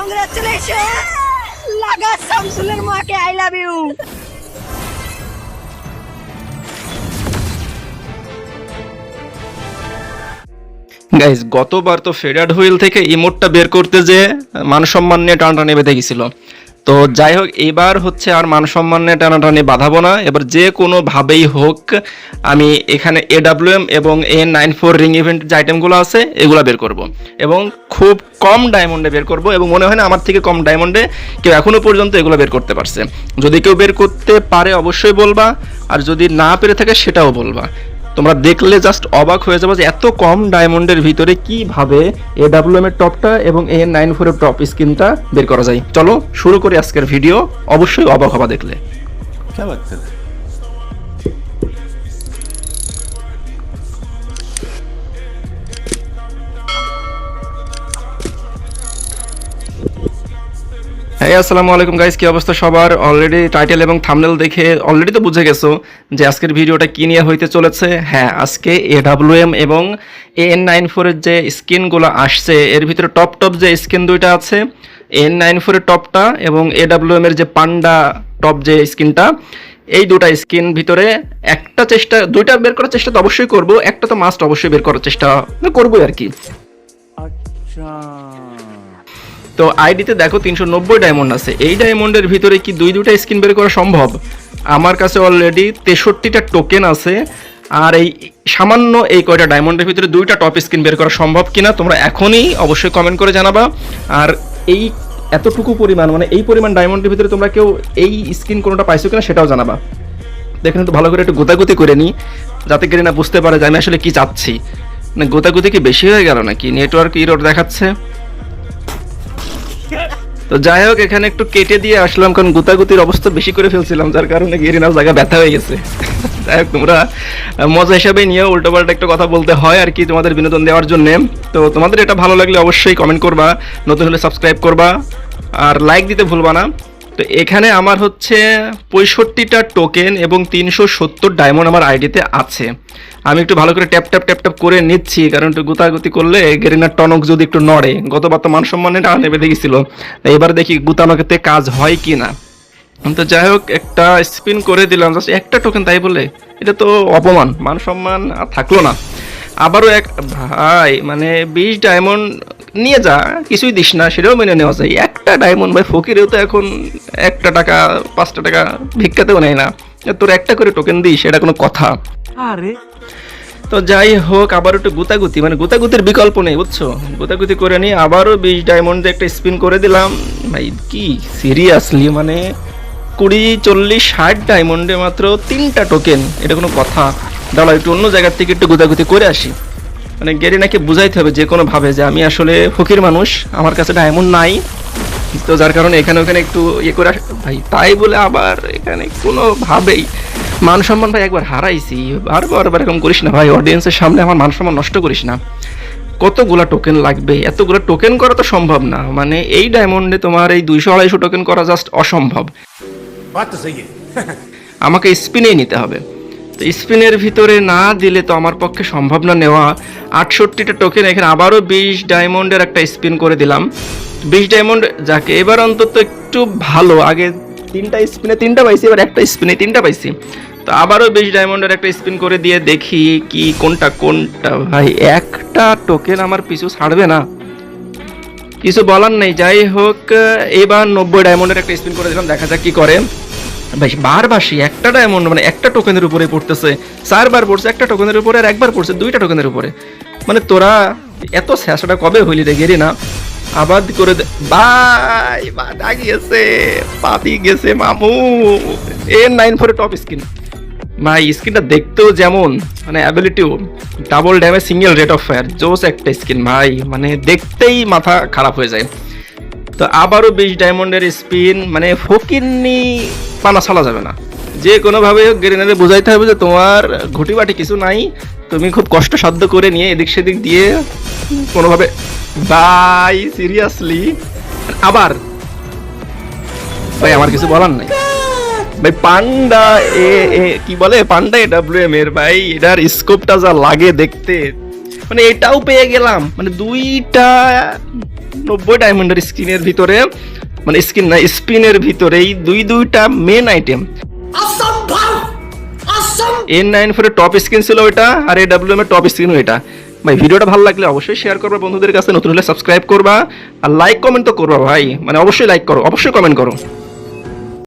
Congratulation মাকে I love you guys গতবার তো ফেডার হুইল থেকে ইমোটটা বের করতে যে মানসম্মান নিয়ে টানটা বেঁধে গেছিল। তো যাই হোক এবার হচ্ছে আর মান সম্মান টানাটানি বাঁধাবো না। এবার যে কোনোভাবেই হোক, আমি এখানে এডাব্লিউএম এবং A nine four ring event যে আইটেমগুলো আছে, এগুলো বের করব। এবং খুব কম ডায়মন্ডে বের করব এবং মনে হয় না আমার থেকে কম ডায়মন্ডে কেউ এখনও পর্যন্ত এগুলো বের করতে পারছে। যদি কেউ বের করতে পারে, অবশ্যই বলবা। আর যদি না পেরে থাকে, সেটাও বলবা। তোমরা দেখলে জাস্ট অবাক হয়ে যাবে যে এত কম ডায়মন্ডের ভিতরে কীভাবে এ ডাব্লিউএম এর টপটা এবং এ নাইন ফোরের টপ স্ক্রিনটা বের করা যায়। চলো শুরু করি আজকের ভিডিও অবশ্যই অবাক হবা দেখলে। হ্যাঁ আসসালামু আলাইকুম গাইজ কী অবস্থা সবার? অলরেডি টাইটেল এবং থামনেল দেখে অলরেডি তো বুঝে গেছো যে আজকের ভিডিওটা কী নিয়ে হইতে চলেছে। হ্যাঁ আজকে এডাব্লিউএম এবং এ এন নাইন ফোরের যে স্কিনগুলো আসছে, এর ভিতরে টপ টপ যে স্কিন দুইটা আছে এন নাইন ফোরের টপটা এবং এডাব্লিউএম এর যে পান্ডা টপ যে স্কিনটা, এই দুটা স্কিন ভিতরে একটা চেষ্টা, দুইটা বের করার চেষ্টা তো অবশ্যই করব, একটা তো মাস্ট অবশ্যই বের করার চেষ্টা করবোই আর কি। আচ্ছা। তো আইডিতে দেখো তিনশো নব্বই ডায়মন্ড আছে। এই ডায়মন্ডের ভিতরে কি দুই দুটা স্কিন বের করা সম্ভব? আমার কাছে অলরেডি তেষট্টিটা টোকেন আছে, আর এই সামান্য এই কয়টা ডায়মন্ডের ভিতরে দুইটা টপ স্কিন বের করা সম্ভব কিনা তোমরা এখনই অবশ্যই কমেন্ট করে জানাবা। আর এই এতটুকু পরিমাণ মানে এই পরিমাণ ডায়মন্ডের ভিতরে তোমরা কেউ এই স্কিন কোনোটা পাইছো কিনা সেটাও জানাবা। দেখেন তো ভালো করে একটু গোতাগুতি করে নিই যাতে করে না বুঝতে পারে যে আমি আসলে কি চাচ্ছি। মানে গোতাগুতি কি বেশি হয়ে গেল নাকি? নেটওয়ার্ক ইরোর দেখাচ্ছে। তো যাই হোক, এখানে একটু কেটে দিয়ে আসলাম, কারণ গুতাগুতির অবস্থা বেশি করে ফেলছিলাম, যার কারণে গেরিনার জায়গা ব্যথা হয়ে গেছে। যাই হোক, তোমরা মজা হিসাবে নিয়ে উল্টো পাল্টা একটু কথা বলতে হয় আর কি তোমাদের বিনোদন দেওয়ার জন্য। তো তোমাদের এটা ভালো লাগলে অবশ্যই কমেন্ট করবা, নতুন হলে সাবস্ক্রাইব করবা, আর লাইক দিতে ভুলবা না। তো এখানে আমার হচ্ছে পঁয়ষট্টিটা টোকেন এবং তিনশো সত্তর ডায়মন্ড আমার আইডিতে আছে। আমি একটু ভালো করে ট্যাপ ট্যাপ ট্যাপ ট্যাপ করে নিচ্ছি, কারণ একটু গুতাগুতি করলে গেরিনার টনক যদি একটু নড়ে, গতবার তো মান সম্মানে টাকা নেবে দেখেছিল। এবার দেখি গুতানকেতে কাজ হয় কি না তো যাই হোক, একটা স্পিন করে দিলাম। জাস্ট একটা টোকেন তাই বলে? এটা তো অপমান, মান সম্মান আর থাকল না। আবারও এক ভাই মানে বিশ ডায়মন্ড নিয়ে যা কিছুই দিস না সেটাও মেনে নেওয়া যায়। একটা ডায়মন্ড ভাই ফকিরেও তো এখন একটা টাকা পাঁচটা টাকা ভিক্ষাতেও নেয় না। তোর একটা করে টোকেন দিস এটা কোনো কথা। আরে। তো যাই হোক আবার একটু গুতাগুতি মানে গুতাগুতির বিকল্প নেই বুঝছ? গুতাগুতি করে নিই আবারও বিশ ডায়মন্ড একটা স্পিন করে দিলাম। ভাই কি সিরিয়াসলি মানে কুড়ি চল্লিশ ষাট ডায়মন্ডে মাত্র তিনটা টোকেন এটা কোনো কথা। দাঁড়াও একটু অন্য জায়গার থেকে একটু গুতাগুতি করে আসি। মানে গেরিনাকে বুঝাইতে হবে যে কোনোভাবে যে আমি আসলে ফকির মানুষ আমার কাছে ডায়মন্ড নাই। তো যার কারণে এখানে ওখানে একটু ইয়ে করে ভাই তাই বলে আবার এখানে কোনোভাবেই মান সম্মান ভাই একবার হারাইছি। বারবার এরকম করিস না ভাই অডিয়েন্সের সামনে আমার মান সম্মান নষ্ট করিস না। কতগুলা টোকেন লাগবে? এতগুলো টোকেন করা তো সম্ভব না। মানে এই ডায়মন্ডে তোমার এই দুইশো আড়াইশো টোকেন করা জাস্ট অসম্ভব। আমাকে স্পিনেই নিতে হবে। তো স্পিনের ভিতরে না দিলে তো আমার পক্ষে সম্ভব না নেওয়া। আটষট্টিটা টোকেন এখানে আবারও বিশ ডায়মন্ডের একটা স্পিন করে দিলাম। বিশ ডায়মন্ড যাকে এবার অন্তত একটু ভালো, আগে তিনটা স্পিনে তিনটা পাইছি, এবার একটা স্পিনে তিনটা পাইছি। তো আবারও বিশ ডায়মন্ডের একটা স্পিন করে দিয়ে দেখি কি, কোনটা কোনটা। ভাই, একটা টোকেন আমার পিছু ছাড়বে না। কিছু বলার নেই। যাই হোক, এবার নব্বই ডায়মন্ডের একটা স্পিন করে দিলাম, দেখা যাক কি করে। ভাই, বারবার সেই একটা ডায়মন্ড মানে একটা টোকেনের উপরে পড়তেছে, চারবার পড়ছে, একটা টোকেনের উপরে আর একবার পড়ছে, দুইটা টোকেনের উপরে। মানে তোরা এত শেষটা কবে হইলি রে গেরি না আবাদ করে দে ভাই, বাধা গিয়েছে পাতি গেছে মামু। এ নাইন ফোরে টপ স্কিন ভাই স্কিনটা দেখতেও যেমন মানে অ্যাবিলিটিও double damage single rate of fire জোস একটা স্কিন ভাই। মানে দেখতেই মাথা খারাপ হয়ে যায়। তো আবারও বিশ ডায়মন্ডের স্পিন মানে ফকিরনি পানা ছাড়া যাবে না। যে কোনোভাবে গেরিনারে বোঝাইতে হবে যে তোমার ঘটি বাটি কিছু নাই, তুমি খুব কষ্ট সাধ্য করে নিয়ে এদিক সেদিক দিয়ে কোনোভাবে বাই, সিরিয়াসলি। আবার, ভাই, আমার কিছু বলার নাই। ভাই, পান্ডা এ এ, কি বলে? পান্ডা এ ডাব্লিউ এম এর, ভাই, এটার স্কোপটা যা লাগে দেখতে। মানে এটাও পেয়ে গেলাম। মানে দুইটা নব্বই ডায়মন্ডের স্ক্রিনের ভিতরে মানে স্কিন না স্পিনের ভিতরে এই দুই দুইটা মেন আইটেম এন নাইন ফোরের টপ স্ক্রিন ছিল ওইটা আর এ ডাব্লিউ এম এর টপ স্ক্রিন এটা। ভাই ভিডিওটা ভালো লাগলে অবশ্যই শেয়ার করবা বন্ধুদের কাছে নতুন হলে সাবস্ক্রাইব করবা আর লাইক কমেন্ট তো করবা ভাই। মানে অবশ্যই লাইক করো অবশ্যই কমেন্ট করো।